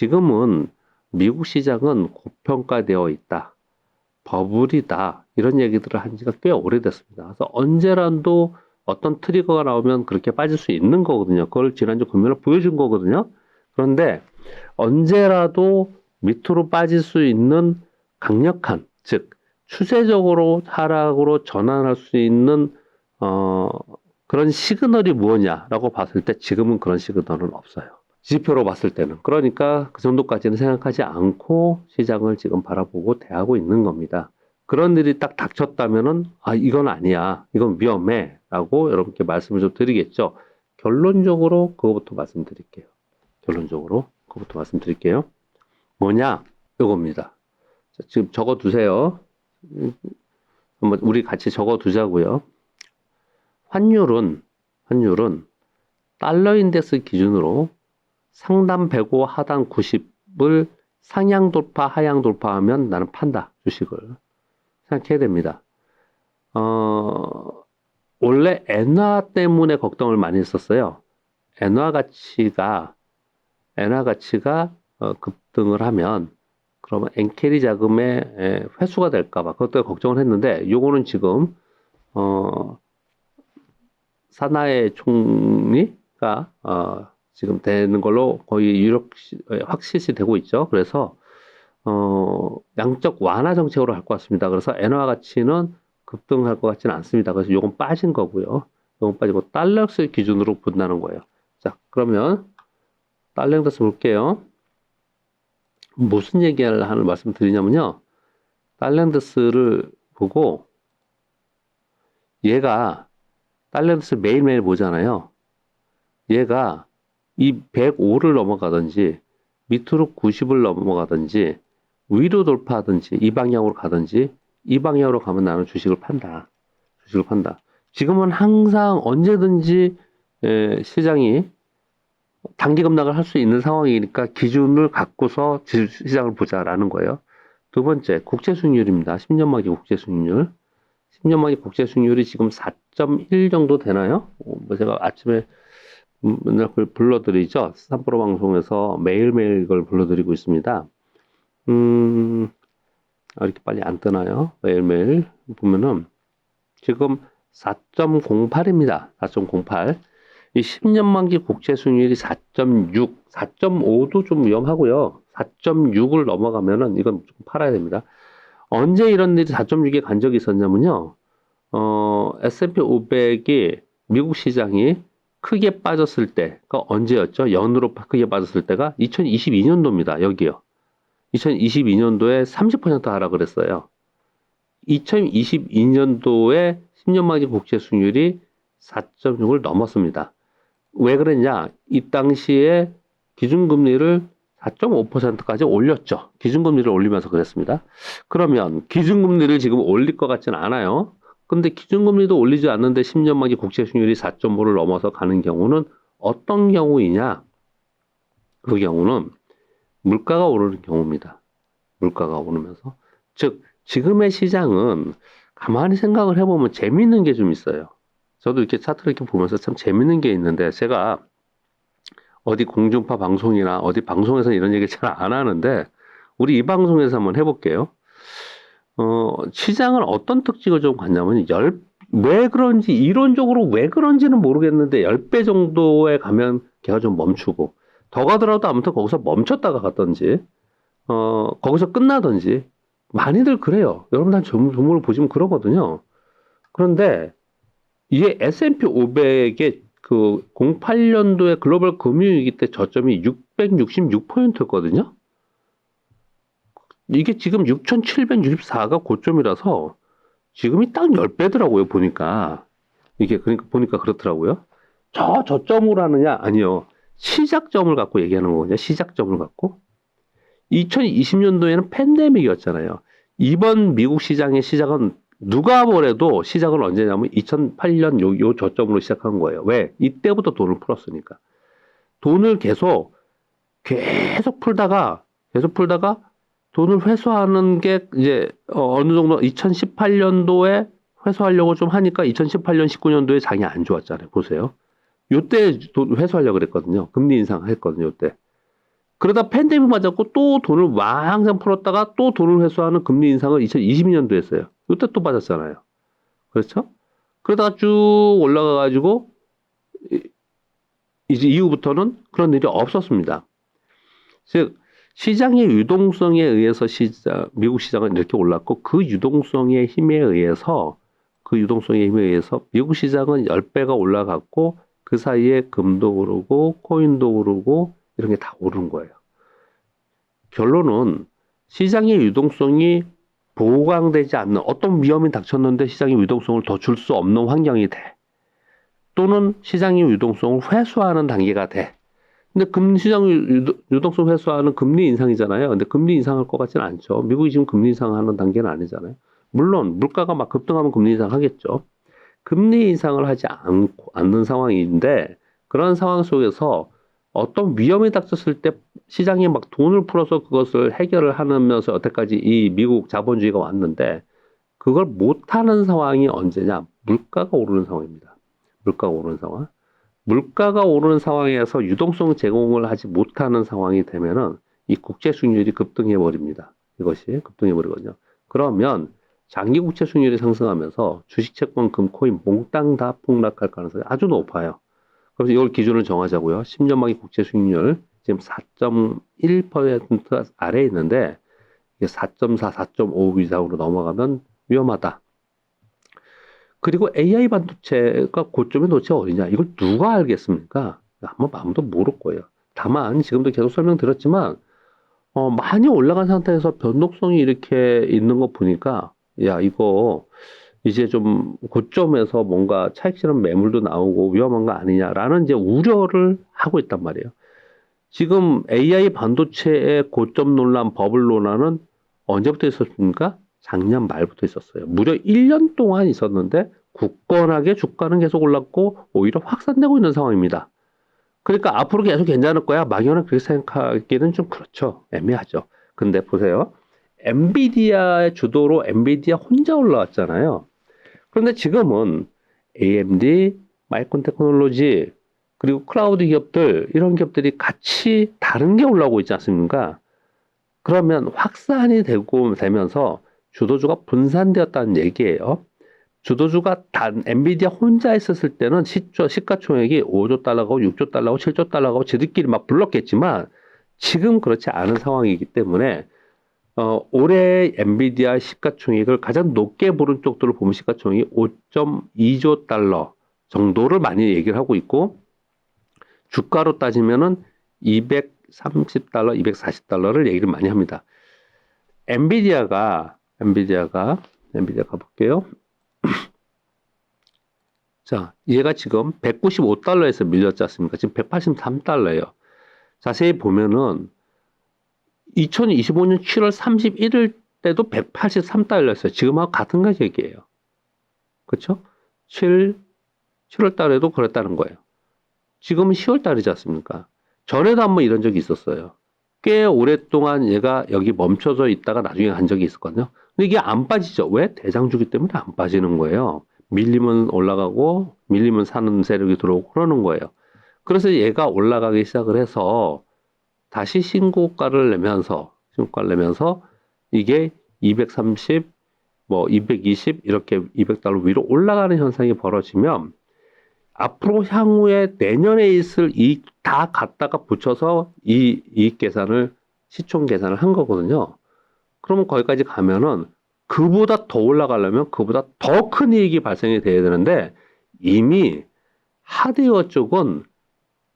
지금은 미국 시장은 고평가되어 있다. 버블이다. 이런 얘기들을 한 지가 꽤 오래됐습니다. 그래서 언제라도 어떤 트리거가 나오면 그렇게 빠질 수 있는 거거든요. 그걸 지난주 금요일에 보여준 거거든요. 그런데 언제라도 밑으로 빠질 수 있는 강력한, 즉, 추세적으로 하락으로 전환할 수 있는, 어, 그런 시그널이 무엇냐라고 봤을 때 지금은 그런 시그널은 없어요. 지표로 봤을 때는. 그러니까 그 정도까지는 생각하지 않고 시장을 지금 바라보고 대하고 있는 겁니다. 그런 일이 딱 닥쳤다면은, 아, 이건 아니야. 이건 위험해. 라고 여러분께 말씀을 좀 드리겠죠. 결론적으로 그거부터 말씀드릴게요. 결론적으로 그거부터 말씀드릴게요. 뭐냐? 이겁니다. 자, 지금 적어 두세요. 한번 우리 같이 적어 두자고요. 환율은 환율은 달러 인덱스 기준으로 상단 105, 하단 90을 상향 돌파, 하향 돌파하면 나는 판다. 주식을. 생각해야 됩니다. 어, 원래 엔화 때문에 걱정을 많이 했었어요. 엔화 가치가 엔화 가치가 어, 급등을 하면 그러면 엔캐리 자금의 에, 회수가 될까봐 그것 때문에 걱정을 했는데 요거는 지금 어, 사나의 총리가 어, 지금 되는 걸로 거의 유력 확실시 되고 있죠. 그래서 어, 양적 완화 정책으로 할 것 같습니다. 그래서 엔화 가치는 급등할 것 같지는 않습니다. 그래서 요건 빠진 거고요. 요건 빠지고 달러스 기준으로 본다는 거예요. 자, 그러면 달러인데스 볼게요. 무슨 얘기를 하는 말씀 드리냐면요. 달랜드스를 보고 얘가 달랜드스 매일매일 보잖아요. 얘가 이 105를 넘어가든지 밑으로 90을 넘어가든지 위로 돌파하든지 이 방향으로 가든지 이 방향으로 가면 나는 주식을 판다. 주식을 판다. 지금은 항상 언제든지 에, 시장이 단기 급락을 할 수 있는 상황이니까 기준을 갖고서 지- 시장을 보자라는 거예요. 두 번째, 국채 수익률입니다. 10년 만기 국채 수익률. 10년 만기 국채 수익률이 지금 4.1 정도 되나요? 어, 뭐 제가 아침에 그걸 불러드리죠. 3프로 방송에서 매일매일 이걸 불러드리고 있습니다. 음, 아, 이렇게 빨리 안 뜨나요? 매일매일 보면은 지금 4.08입니다. 4.08. 이 10년 만기 국채 수익률이 4.6, 4.5도 좀 위험하고요. 4.6을 넘어가면은 이건 좀 팔아야 됩니다. 언제 이런 일이 4.6에 간 적이 있었냐면요. 어, S&P 500이 미국 시장이 크게 빠졌을 때가 언제였죠? 연으로 크게 빠졌을 때가 2022년도입니다. 여기요. 2022년도에 30% 하락을 했어요. 2022년도에 10년 만기 국채 수익률이 4.6을 넘었습니다. 왜 그랬냐? 이 당시에 기준금리를 4.5%까지 올렸죠. 기준금리를 올리면서 그랬습니다. 그러면 기준금리를 지금 올릴 것 같지는 않아요. 근데 기준금리도 올리지 않는데 10년 만기 국채 수익률이 4.5를 넘어서 가는 경우는 어떤 경우이냐? 그 경우는 물가가 오르는 경우입니다. 물가가 오르면서. 즉, 지금의 시장은 가만히 생각을 해보면 재밌는 게 좀 있어요. 저도 이렇게 차트를 이렇게 보면서 참 재밌는 게 있는데, 제가 어디 공중파 방송이나 어디 방송에서 이런 얘기 잘 안 하는데, 우리 이 방송에서 한번 해볼게요. 어, 시장은 어떤 특징을 좀 갖냐면, 열, 왜 그런지, 이론적으로 왜 그런지는 모르겠는데, 10배 정도에 가면 걔가 좀 멈추고, 더 가더라도 아무튼 거기서 멈췄다가 갔던지, 어, 거기서 끝나던지, 많이들 그래요. 여러분 다 종목을 보시면 그러거든요. 그런데 이게 S&P 500의 그 08년도에 글로벌 금융위기 때 저점이 666포인트였거든요. 이게 지금 6,764가 고점이라서 지금이 딱 10배더라고요, 보니까. 이게 그러니까 보니까 그렇더라고요. 저 저점으로 하느냐? 아니요. 시작점을 갖고 얘기하는 거거든요. 시작점을 갖고. 2020년도에는 팬데믹이었잖아요. 이번 미국 시장의 시작은 누가 뭐래도 시작은 언제냐면 2008년 요, 요 저점으로 시작한 거예요. 왜? 이때부터 돈을 풀었으니까. 돈을 계속, 계속 풀다가, 계속 풀다가 돈을 회수하는 게 이제 어, 어느 정도 2018년도에 회수하려고 좀 하니까 2018년, 19년도에 장이 안 좋았잖아요. 보세요. 요때 돈 회수하려고 그랬거든요. 금리 인상 했거든요. 요때. 그러다 팬데믹 맞았고 또 돈을 왕창 풀었다가 또 돈을 회수하는 금리 인상을 2022년도 했어요. 이때 또 빠졌잖아요. 그렇죠? 그러다가 쭉 올라가 가지고 이- 이제 이후부터는 그런 일이 없었습니다. 즉 시장의 유동성에 의해서 시장, 미국 시장은 이렇게 올랐고 그 유동성의 힘에 의해서 그 유동성의 힘에 의해서 미국 시장은 10배가 올라갔고 그 사이에 금도 오르고 코인도 오르고 이런 게 다 오른 거예요. 결론은 시장의 유동성이 보강되지 않는 어떤 위험이 닥쳤는데 시장의 유동성을 더 줄 수 없는 환경이 돼. 또는 시장의 유동성을 회수하는 단계가 돼. 근데 금리 시장 유- 유동성 회수하는 금리 인상이잖아요. 근데 금리 인상할 것 같지는 않죠. 미국이 지금 금리 인상하는 단계는 아니잖아요. 물론 물가가 막 급등하면 금리 인상하겠죠. 금리 인상을 하지 않고 않는 상황인데 그런 상황 속에서 어떤 위험이 닥쳤을 때 시장에 막 돈을 풀어서 그것을 해결을 하면서 여태까지 이 미국 자본주의가 왔는데 그걸 못하는 상황이 언제냐? 물가가 오르는 상황입니다. 물가가 오르는 상황. 물가가 오르는 상황에서 유동성 제공을 하지 못하는 상황이 되면은 이 국채 수익률이 급등해 버립니다. 이것이 급등해 버리거든요. 그러면 장기 국채 수익률이 상승하면서 주식 채권 금 코인 몽땅 다 폭락할 가능성이 아주 높아요. 그래서 이걸 기준을 정하자고요. 10년 만기 국채 수익률 지금 4.1% 아래에 있는데 이게 4.4, 4.5 이상으로 넘어가면 위험하다. 그리고 AI 반도체가 고점에 도대체 어디냐? 이걸 누가 알겠습니까? 아마 아무도 모를 거예요. 다만 지금도 계속 설명드렸지만 어, 많이 올라간 상태에서 변동성이 이렇게 있는 거 보니까 야 이거 이제 좀 고점에서 뭔가 차익 실현 매물도 나오고 위험한 거 아니냐라는 이제 우려를 하고 있단 말이에요. 지금 AI 반도체의 고점 논란, 버블 논란은 언제부터 있었습니까? 작년 말부터 있었어요. 무려 1년 동안 있었는데 굳건하게 주가는 계속 올랐고 오히려 확산되고 있는 상황입니다. 그러니까 앞으로 계속 괜찮을 거야. 막연하게 그렇게 생각하기는 좀 그렇죠. 애매하죠. 근데 보세요. 엔비디아의 주도로 엔비디아 혼자 올라왔잖아요. 그런데 지금은 AMD, 마이크론 테크놀로지, 그리고 클라우드 기업들, 이런 기업들이 같이 다른 게 올라오고 있지 않습니까? 그러면 확산이 되고 되면서 주도주가 분산되었다는 얘기예요. 주도주가 단 엔비디아 혼자 있었을 때는 시초, 시가총액이 5조 달러고 6조 달러고 7조 달러고 지들끼리 막 불렀겠지만 지금 그렇지 않은 상황이기 때문에 어, 올해 엔비디아 시가총액을 가장 높게 부른 쪽들을 보면 시가총액이 5.2조 달러 정도를 많이 얘기를 하고 있고 주가로 따지면은 230달러, 240달러를 얘기를 많이 합니다. 엔비디아가 엔비디아가 엔비디아 가볼게요. 자, 얘가 지금 195달러에서 밀렸지 않습니까? 지금 183달러예요. 자세히 보면은 2025년 7월 31일 때도 183달러였어요. 지금하고 같은 가격이에요. 그렇죠? 7, 7월 달에도 그랬다는 거예요. 지금은 10월 달이지 않습니까? 전에도 한번 이런 적이 있었어요. 꽤 오랫동안 얘가 여기 멈춰져 있다가 나중에 간 적이 있었거든요. 근데 이게 안 빠지죠. 왜? 대장주기 때문에 안 빠지는 거예요. 밀리면 올라가고 밀리면 사는 세력이 들어오고 그러는 거예요. 그래서 얘가 올라가기 시작을 해서 다시 신고가를 내면서 신고가를 내면서 이게 230, 뭐 220 이렇게 200달러 위로 올라가는 현상이 벌어지면 앞으로 향후에 내년에 있을 이익 다 갖다가 붙여서 이 이익 계산을 시총 계산을 한 거거든요. 그러면 거기까지 가면은 그보다 더 올라가려면 그보다 더 큰 이익이 발생이 돼야 되는데 이미 하드웨어 쪽은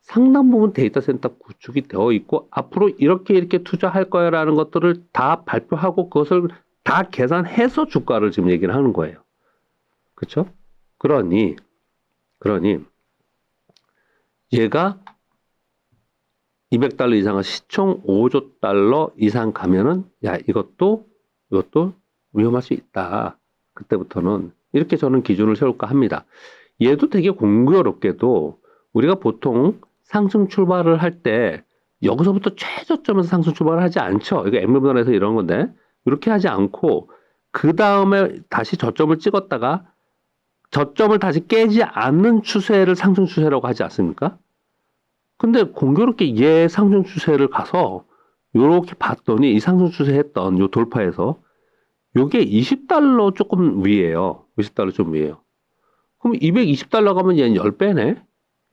상당 부분 데이터 센터 구축이 되어 있고 앞으로 이렇게 이렇게 투자할 거야라는 것들을 다 발표하고 그것을 다 계산해서 주가를 지금 얘기를 하는 거예요. 그렇죠? 그러니 그러니 얘가 200달러 이상은 시총 5조 달러 이상 가면은 야 이것도 이것도 위험할 수 있다. 그때부터는 이렇게 저는 기준을 세울까 합니다. 얘도 되게 공교롭게도 우리가 보통 상승 출발을 할 때 여기서부터 최저점에서 상승 출발을 하지 않죠. 이거 엠블번에서 이런 건데 이렇게 하지 않고 그 다음에 다시 저점을 찍었다가 저점을 다시 깨지 않는 추세를 상승 추세라고 하지 않습니까? 근데 공교롭게 얘 상승 추세를 가서 요렇게 봤더니 이 상승 추세 했던 요 돌파에서 요게 20달러 조금 위에요. 20달러 좀 위에요. 그럼 220달러 가면 얘는 10배네?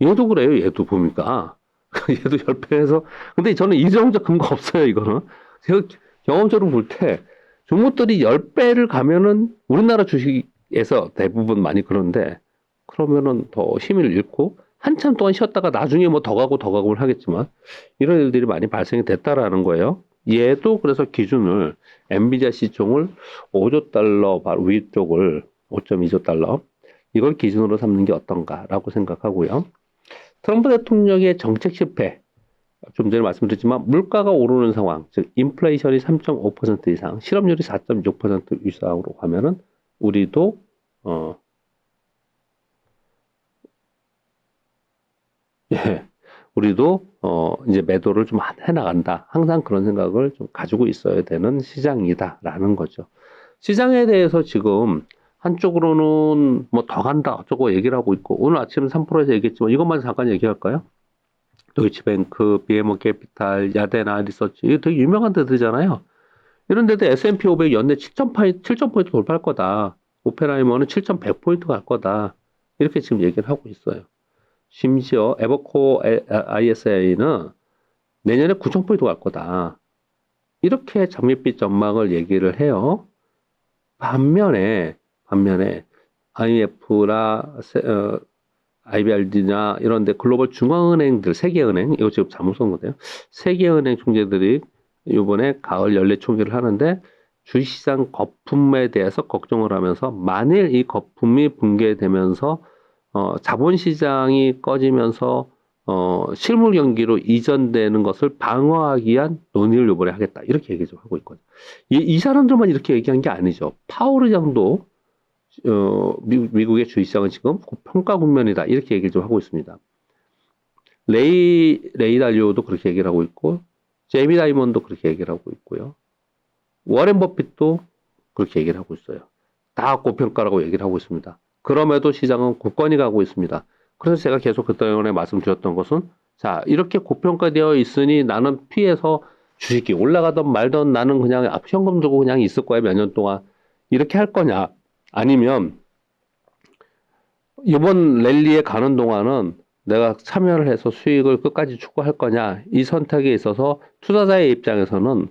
얘도 그래요. 얘도 보니까. 얘도 10배에서. 근데 저는 이정적 근거 없어요. 이거는. 제가 경험적으로 볼 때 종목들이 10배를 가면은 우리나라 주식에서 대부분 많이 그런데 그러면은 더 힘을 잃고 한참 동안 쉬었다가 나중에 뭐 더 가고 더 가고를 하겠지만 이런 일들이 많이 발생이 됐다라는 거예요. 얘도 그래서 기준을 엔비디아 시총을 5조 달러 바로 위쪽을 5.2조 달러 이걸 기준으로 삼는 게 어떤가라고 생각하고요. 트럼프 대통령의 정책 실패 좀 전에 말씀드렸지만 물가가 오르는 상황, 즉 인플레이션이 3.5% 이상, 실업률이 4.6% 이상으로 가면은 우리도 어 예, 우리도 어 이제 매도를 좀 해 나간다. 항상 그런 생각을 좀 가지고 있어야 되는 시장이다라는 거죠. 시장에 대해서 지금 한쪽으로는 뭐 더 간다 어쩌고 얘기를 하고 있고 오늘 아침 3%에서 얘기했지만 이것만 잠깐 얘기할까요? 도이치뱅크, BMO 캐피탈, 야데나 리서치 이게 되게 유명한 데들이잖아요. 이런 데도 S&P 500 연내 7.8, 7.포인트 돌파할 거다. 오페라이머는 7.100포인트 갈 거다. 이렇게 지금 얘기를 하고 있어요. 심지어 에버코 ISA는 내년에 9,000포인트 갈 거다. 이렇게 장밋빛 전망을 얘기를 해요. 반면에, 반면에 IMF나 어, IBRD나 이런데 글로벌 중앙은행들, 세계은행, 이거 지금 잘못 쓴 건데요. 세계은행 총재들이 이번에 가을 연례 총회를 하는데 주식시장 거품에 대해서 걱정을 하면서 만일 이 거품이 붕괴되면서 어, 자본시장이 꺼지면서 어, 실물 경기로 이전되는 것을 방어하기 위한 논의를 이번에 하겠다. 이렇게 얘기 좀 하고 있거든요. 이, 이 사람들만 이렇게 얘기한 게 아니죠. 파월 의장도 어, 미국, 의 주식시장은 지금 평가 국면이다. 이렇게 얘기를 좀 하고 있습니다. 레이, 레이 달리오도 그렇게 얘기를 하고 있고, 제이미 다이먼도 그렇게 얘기를 하고 있고요. 워렌 버핏도 그렇게 얘기를 하고 있어요. 다 고평가라고 얘기를 하고 있습니다. 그럼에도 시장은 굳건히 가고 있습니다. 그래서 제가 계속 그때문에 말씀드렸던 것은 자 이렇게 고평가되어 있으니 나는 피해서 주식이 올라가던 말던 나는 그냥 현금 두고 그냥 있을 거야 몇 년 동안. 이렇게 할 거냐? 아니면 이번 랠리에 가는 동안은 내가 참여를 해서 수익을 끝까지 추구할 거냐? 이 선택에 있어서 투자자의 입장에서는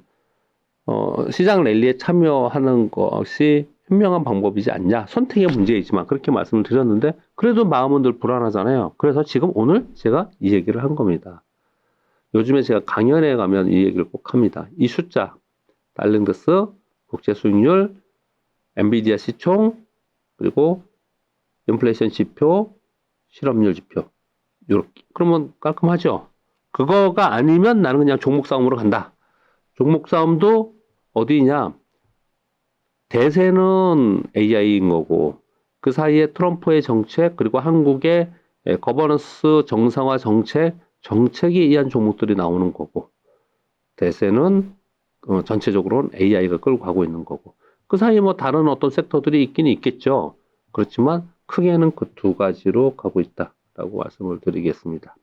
어, 시장 랠리에 참여하는 것이 현명한 방법이지 않냐? 선택의 문제이지만 그렇게 말씀을 드렸는데 그래도 마음은 늘 불안하잖아요. 그래서 지금 오늘 제가 이 얘기를 한 겁니다. 요즘에 제가 강연에 가면 이 얘기를 꼭 합니다. 이 숫자 달링드스 국제 수익률 엔비디아 시총 그리고 인플레이션 지표 실업률 지표. 요렇게. 그러면 깔끔하죠? 그거가 아니면 나는 그냥 종목 싸움으로 간다. 종목 싸움도 어디냐 대세는 AI인 거고 그 사이에 트럼프의 정책 그리고 한국의 예, 거버넌스 정상화 정책 정책에 의한 종목들이 나오는 거고 대세는 어, 전체적으로는 AI가 끌고 가고 있는 거고 그 사이에 뭐 다른 어떤 섹터들이 있긴 있겠죠. 그렇지만 크게는 그 두 가지로 가고 있다라고 말씀을 드리겠습니다.